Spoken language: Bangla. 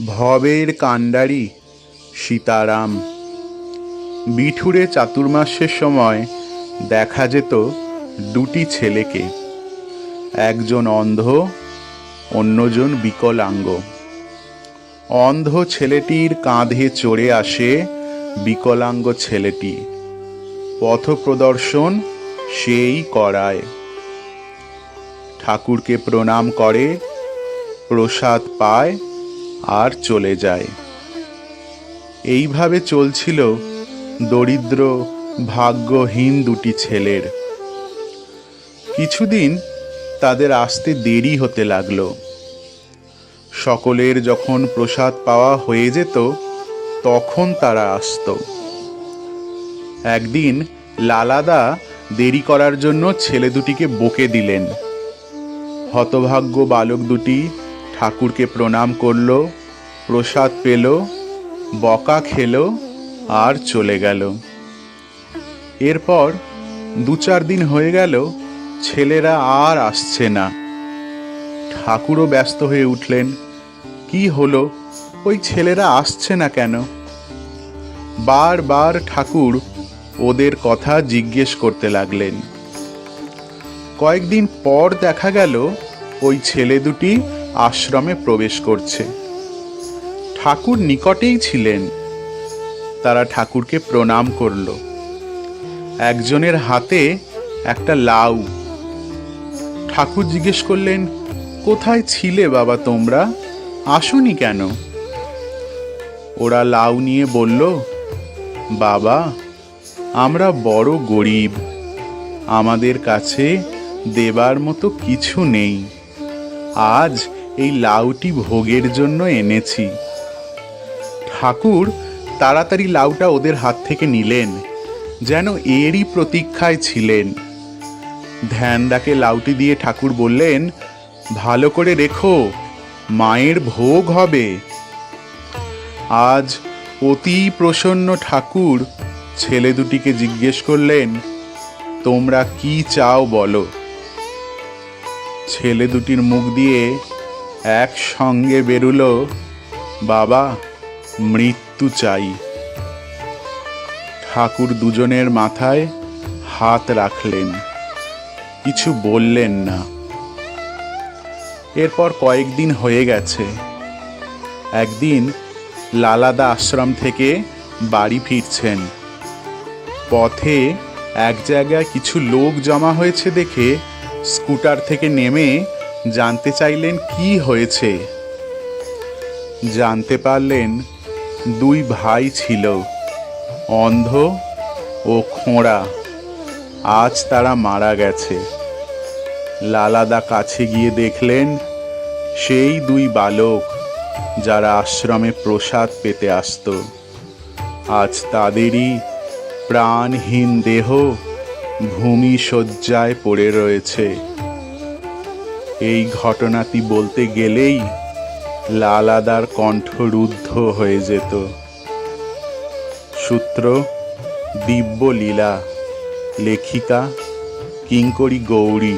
ভবের কাণ্ডারি, সীতারাম। বিঠুরে চাতুর্মাসের সময় দেখা যেত দুটি ছেলেকে। একজন অন্ধ, অন্যজন বিকলাঙ্গ। অন্ধ ছেলেটির কাঁধে চড়ে আসে বিকলাঙ্গ ছেলেটি। পথপ্রদর্শন সেই করায়। ঠাকুরকে প্রণাম করে, প্রসাদ পায় আর চলে যায়। এইভাবে চলছিল দরিদ্র, ভাগ্যহীন দুটি ছেলের। কিছুদিন তাদের আসতে দেরি হতে লাগল। সকলের যখন প্রসাদ পাওয়া হয়ে যেত, তখন তারা আসতো। একদিন লালাদা দেরি করার জন্য ছেলে দুটিকে বকে দিলেন। হতভাগ্য বালক দুটি ঠাকুরকে প্রণাম করল, প্রসাদ পেল, বকা খেলো আর চলে গেল। এরপর দু চার দিন হয়ে গেল, ছেলেরা আর আসছে না। ঠাকুরও ব্যস্ত হয়ে উঠলেন, কি হলো? ওই ছেলেরা আসছে না কেন? বারবার ঠাকুর ওদের কথা জিজ্ঞেস করতে লাগলেন। কয়েকদিন পর দেখা গেল, ওই ছেলে দুটি আশ্রমে প্রবেশ করছে। ঠাকুর নিকটেই ছিলেন। তারা ঠাকুরকে প্রণাম করল। একজনের হাতে একটা লাউ। ঠাকুর জিজ্ঞেস করলেন, কোথায় ছিলে বাবা তোমরা? আসুনি কেন? ওরা লাউ নিয়ে বলল, বাবা, আমরা বড় গরিব। আমাদের কাছে দেবার মতো কিছু নেই। আজ এই লাউটি ভোগের জন্য এনেছি। ঠাকুর তাড়াতাড়ি লাউটা ওদের হাত থেকে নিলেন, যেন এরই প্রতীক্ষায় ছিলেন। ধ্যান ডাকে লাউটি দিয়ে ঠাকুর বললেন, ভালো করে রেখো, মায়ের ভোগ হবে। আজ অতি প্রসন্ন ঠাকুর ছেলে দুটিকে জিজ্ঞেস করলেন, তোমরা কি চাও বলো? ছেলে দুটির মুখ দিয়ে একসঙ্গে বেরুলো, বাবা, মৃত্যু চাই। ঠাকুর দুজনের মাথায় হাত রাখলেন, কিছু বললেন না। এরপর কয়েকদিন হয়ে গেছে। একদিন লালাদা আশ্রম থেকে বাড়ি ফিরছেন। পথে এক জায়গায় কিছু লোক জমা হয়েছে দেখে স্কুটার থেকে নেমে জানতে চাইলেন কি হয়েছে? জানতে পারলেন দুই ভাই ছিল, অন্ধ ও খোঁড়া। আজ তারা মারা গেছে। লালাদা কাছে গিয়ে দেখলেন, সেই দুই বালক যারা আশ্রমে প্রসাদ পেতে আসত। আজ তাদেরই প্রাণহীন দেহ ভূমি শয্যায় পড়ে রয়েছে। এই ঘটনাটি বলতে গেলেই লালাদার কণ্ঠ রুদ্ধ হয়ে যেত। সূত্র দিব্য লীলা লেখিকা কিঙ্করী গৌরী।